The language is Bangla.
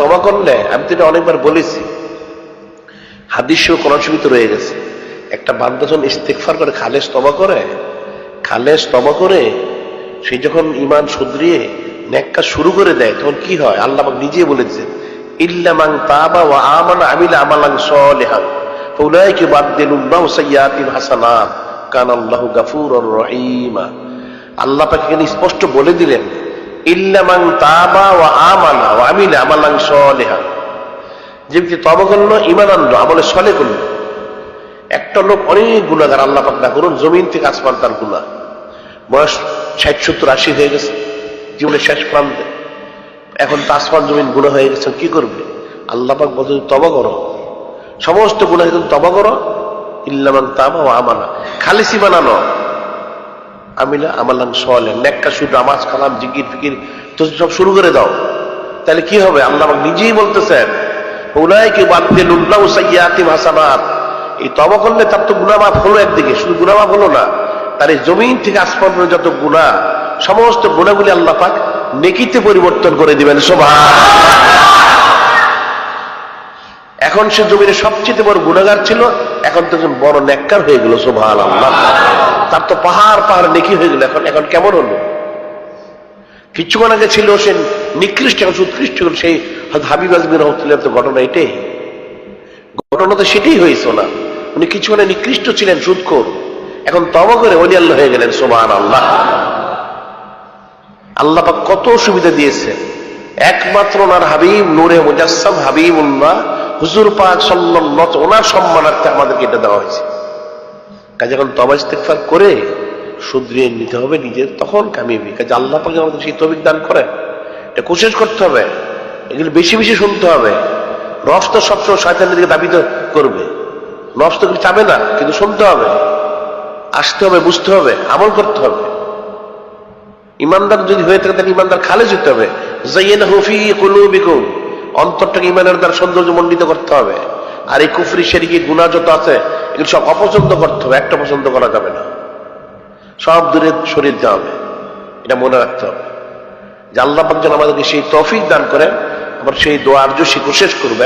তবা করলে, আমি তো এটা অনেকবার বলেছি। হাদিসেও কোরআন রয়ে গেছে। একটা বান্দা যখন ইস্তেকফার করে, খালেস তবা করে, খালেস তবা করে, সে যখন ইমান শুধরিয়ে নেককা শুরু করে দেয়, তখন কি হয়? আল্লাহ নিজে বলেছেন ইল্লামাং তাবা ওয়া আমানা সলিহান ফাউলাইকা বাদদিলুল্লাহু হাসানাত গাফুরুর রহিমা। আল্লাহ পাক এখানে স্পষ্ট বলে দিলেন ইল্লামাং তাবা ওয়া আমানা আমিলা আমালান সলিহান যে ব্যক্তি তবা করল ইমান আনলো, আমলে সলে করল। একটা লোক অনেক গুণাগার আল্লাহ পাক না করুন, জমিন থেকে আসমান তার গুণা বয়স ষাট, সত্তর, আশি হয়ে গেছে। জীবনের শেষ প্রান্তে। এখন তো আসমান, জমিন গুণা হয়ে গেছে, কি করবে? আল্লাহ পাক বলতে তবা করো। সমস্ত গুণা কিন্তু তবা করো। ইল্লামান তামা ও আমানা খালিসি বানানো আমিলা আমালান সলে নেককা শুধু আমাজ কালাম, জিকির, ফিকির, তো সব শুরু করে দাও। তাহলে কি হবে? আল্লাহ নিজেই বলতেছেন, উলাইকে বাদদিলুল্লাহ সাইয়্যাতিম হাসানাত। এই তবা করলে তার তো গুনাহ হলো একদিকে, শুধু গুনাহ হলো না, তার এই জমিন থেকে আসমান যত গুনাহ, সমস্ত গুণাগুলি আল্লাহ পাক নেকিতে পরিবর্তন করে দিবেন সুবহান এখন সে জমিনে সবচেয়ে বড় গুণাগার ছিল, এখন তো বড় নেককার হয়ে গেল সুবহান আল্লাহ তার তো পাহাড় পাহাড় নেকি হয়ে গেল, এখন এখন কেমন হলো? কিছুক্ষণ আগে ছিল সে নিকৃষ্ট এখন উৎকৃষ্ট সেই হাবিব আজমির রহমতুল্লাহ তো ঘটনা এটাই। ঘটনা তো সেটাই হয়েছে না। উনি কিছুক্ষণে নিকৃষ্ট ছিলেন, সুদখোর। এখন তবা করে অলি আল্লাহ হয়ে গেলেন সোমান আল্লাহ আল্লাহ পাক কত সুবিধা দিয়েছে। একমাত্র ওনার হাবিব, নূরে হাবিব উল্লাহ হুজুর পাক সাল্লাল্লাহু, ওনার সম্মানার্থে আমাদেরকে এটা দেওয়া হয়েছে। কাজে এখন তবা ইস্তেগফার করে শুধরিয়ে নিতে হবে নিজের তখন কামিয়ে কাজে আল্লাহ পাক আমাদের সেই তবিক দান করেন এটা কোশিশ করতে হবে? এগুলো বেশি বেশি শুনতে হবে। রস তো সবসময় শয়তানের দিকে দাবিত করবে। নষ্ট তো চাবে না, কিন্তু শুনতে হবে। আসতে হবে, বুঝতে হবে, আমল করতে হবে। ইমানদার যদি হয়ে থাকে, তাহলে ইমানদার খালে যেতে হবে। হুফি কুলুবিকুম। অন্তরটাকে ইমানের দ্বারা সৌন্দর্য মণ্ডিত করতে হবে। আর এই কুফরি, সেরিকে গুণা যত আছে, এগুলো সব অপছন্দ করতে হবে। একটা পছন্দ করা যাবে না। সব দূরে সরিয়ে দিতে হবে। এটা মনে রাখতে হবে। যে আল্লাহ যেন আমাদেরকে সেই তৌফিক দান করেন আবার সেই দোয়ার্য শিখো শেষ করবে